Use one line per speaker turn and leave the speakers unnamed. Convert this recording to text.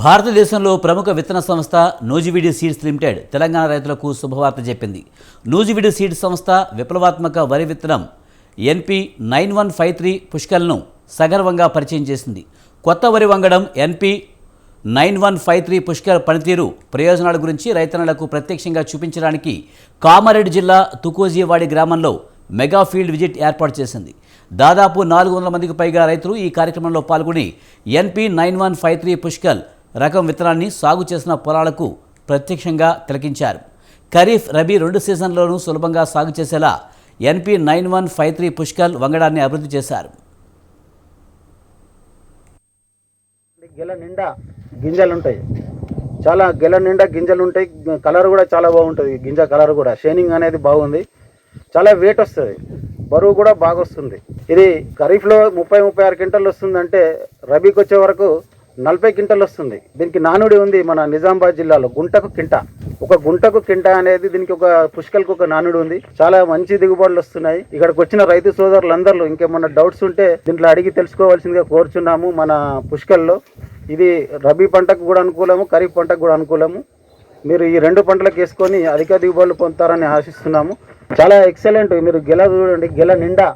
భారతదేశంలో ప్రముఖ విత్తన సంస్థ నూజివీడి సీడ్స్ లిమిటెడ్ తెలంగాణ రైతులకు శుభవార్త చెప్పింది. నూజివీడి సీడ్స్ సంస్థ విప్లవాత్మక వరి విత్తనం NP nine one five three పుష్కల్ను సగర్వంగా పరిచయం చేసింది. కొత్త వరి వంగడం NP nine one five three Pushkar పనితీరు ప్రయోజనాల గురించి రైతన్నలకు ప్రత్యక్షంగా చూపించడానికి కామారెడ్డి జిల్లా తుకోజీవాడి గ్రామంలో మెగా ఫీల్డ్ విజిట్ ఏర్పాటు చేసింది. దాదాపు నాలుగు వందల మందికి పైగా రైతులు ఈ కార్యక్రమంలో పాల్గొని NP nine one five three Pushkal రకం విత్తనాన్ని సాగు చేసిన పొలాలకు ప్రత్యక్షంగా తిలకించారు. ఖరీఫ్ రబీ రెండు సీజన్లోనూ సులభంగా సాగు చేసేలా NP nine one five three Pushkal వంగడాన్ని అభివృద్ధి చేశారు.
గెల నిండా గింజలు ఉంటాయి చాలా గెల నిండా గింజలు ఉంటాయి కలర్ కూడా చాలా బాగుంటుంది. గింజ కలర్ కూడా. షైనింగ్ అనేది బాగుంది. చాలా వెయిట్ వస్తుంది. బరువు కూడా బాగా వస్తుంది ఇది ఖరీఫ్లో ముప్పై ముప్పై ఆరు క్వింటల్ వస్తుందంటే రబీకి వచ్చే వరకు నలభై క్వింటల్ వస్తుంది. దీనికి నానుడి ఉంది మన నిజామాబాద్ జిల్లాలో గుంటకు కింట. ఒక గుంటకు కింట అనేది దీనికి ఒక పుష్కల్కి ఒక నానుడి ఉంది. చాలా మంచి దిగుబడులు వస్తున్నాయి. ఇక్కడికి వచ్చిన రైతు సోదరులందరూ ఇంకేమన్నా డౌట్స్ ఉంటే దీంట్లో అడిగి తెలుసుకోవాల్సిందిగా కోరుచున్నాము మన పుష్కల్లో. ఇది రబీ పంటకు కూడా అనుకూలము ఖరీఫ్ పంటకు కూడా అనుకూలము. మీరు ఈ రెండు పంటలకు వేసుకొని అధిక దిగుబడులు పొందుతారని ఆశిస్తున్నాము. చాలా ఎక్సలెంట్. మీరు గెల చూడండి గెల నిండా